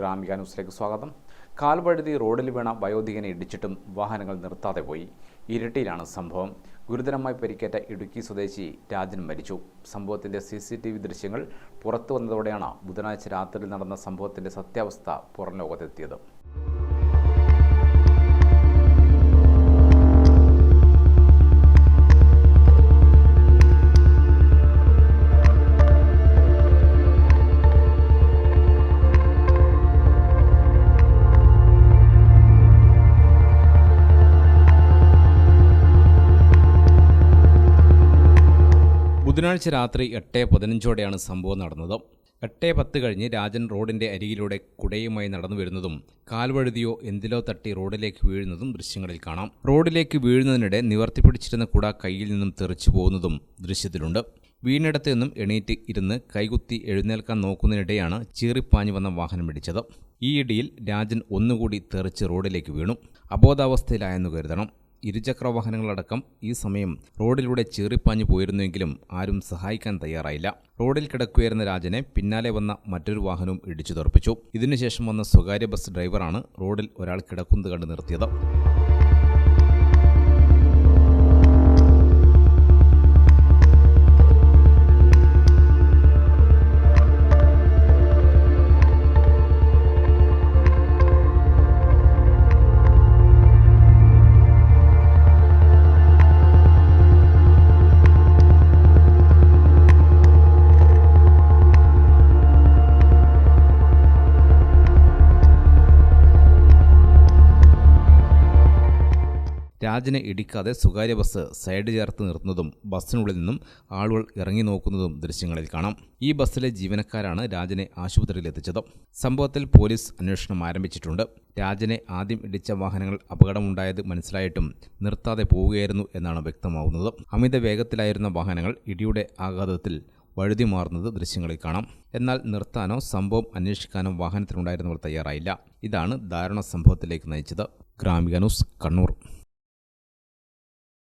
ഗ്രാമിക ന്യൂസിലേക്ക് സ്വാഗതം. കാൽവഴുതി റോഡിൽ വീണ വയോധികനെ ഇടിച്ചിട്ടും വാഹനങ്ങൾ നിർത്താതെ പോയി. ഇരട്ടിയിലാണ് സംഭവം. ഗുരുതരമായി പരിക്കേറ്റ ഇടുക്കി സ്വദേശി രാജൻ മരിച്ചു. സംഭവത്തിന്റെ സി സി ടി വി ദൃശ്യങ്ങൾ പുറത്തു വന്നതോടെയാണ് ബുധനാഴ്ച രാത്രിയിൽ നടന്ന സംഭവത്തിന്റെ സത്യാവസ്ഥ പുറം ലോകത്തെത്തിയത്. ബുധനാഴ്ച രാത്രി എട്ട് പതിനഞ്ചോടെയാണ് സംഭവം നടന്നത്. എട്ട് പത്ത് കഴിഞ്ഞ് രാജൻ റോഡിന്റെ അരികിലൂടെ കുടയുമായി നടന്നു വരുന്നതും കാൽവഴുതിയോ എന്തിലോ തട്ടി റോഡിലേക്ക് വീഴുന്നതും ദൃശ്യങ്ങളിൽ കാണാം. റോഡിലേക്ക് വീഴുന്നതിനിടെ നിവർത്തി പിടിച്ചിരുന്ന കുട കയ്യിൽ നിന്നും തെറിച്ചു പോകുന്നതും ദൃശ്യത്തിലുണ്ട്. വീണിടത്ത് നിന്നും എണീറ്റ് ഇരുന്ന് കൈകുത്തി എഴുന്നേൽക്കാൻ നോക്കുന്നതിനിടെയാണ് ചീറിപ്പാഞ്ഞു വന്ന വാഹനം പിടിച്ചത് ഈ ഇടിയിൽ രാജൻ ഒന്നുകൂടി തെറിച്ച് റോഡിലേക്ക് വീണു. അബോധാവസ്ഥയിലായെന്ന് കരുതണം. ഇരുചക്ര വാഹനങ്ങളടക്കം ഈ സമയം റോഡിലൂടെ ചീറിപ്പാഞ്ഞു പോയിരുന്നുവെങ്കിലും ആരും സഹായിക്കാൻ തയ്യാറായില്ല. റോഡിൽ കിടക്കുകയായിരുന്ന രാജനെ പിന്നാലെ വന്ന മറ്റൊരു വാഹനവും ഇടിച്ചു തെറിപ്പിച്ചു. ഇതിനുശേഷം വന്ന സ്വകാര്യ ബസ് ഡ്രൈവറാണ് റോഡിൽ ഒരാൾ കിടക്കുന്നത് കണ്ട് നിർത്തിയത്. രാജനെ ഇടിക്കാതെ സ്വകാര്യ ബസ് സൈഡ് ചേർത്ത് നിർത്തുന്നതും ബസ്സിനുള്ളിൽ നിന്നും ആളുകൾ ഇറങ്ങി നോക്കുന്നതും ദൃശ്യങ്ങളിൽ കാണാം. ഈ ബസ്സിലെ ജീവനക്കാരാണ് രാജനെ ആശുപത്രിയിൽ എത്തിച്ചത്. സംഭവത്തിൽ പോലീസ് അന്വേഷണം ആരംഭിച്ചിട്ടുണ്ട്. രാജനെ ആദ്യം ഇടിച്ച വാഹനങ്ങൾ അപകടമുണ്ടായത് മനസ്സിലായിട്ടും നിർത്താതെ പോവുകയായിരുന്നു എന്നാണ് വ്യക്തമാവുന്നത്. അമിത വേഗത്തിലായിരുന്ന വാഹനങ്ങൾ ഇടിയുടെ ആഘാതത്തിൽ വഴുതി മാറുന്നത് ദൃശ്യങ്ങളിൽ കാണാം. എന്നാൽ നിർത്താനോ സംഭവം അന്വേഷിക്കാനോ വാഹനത്തിലുണ്ടായിരുന്നവർ തയ്യാറായില്ല. ഇതാണ് ദാരുണ സംഭവത്തിലേക്ക് നയിച്ചത്. ഗ്രാമിക ന്യൂസ് കണ്ണൂർ.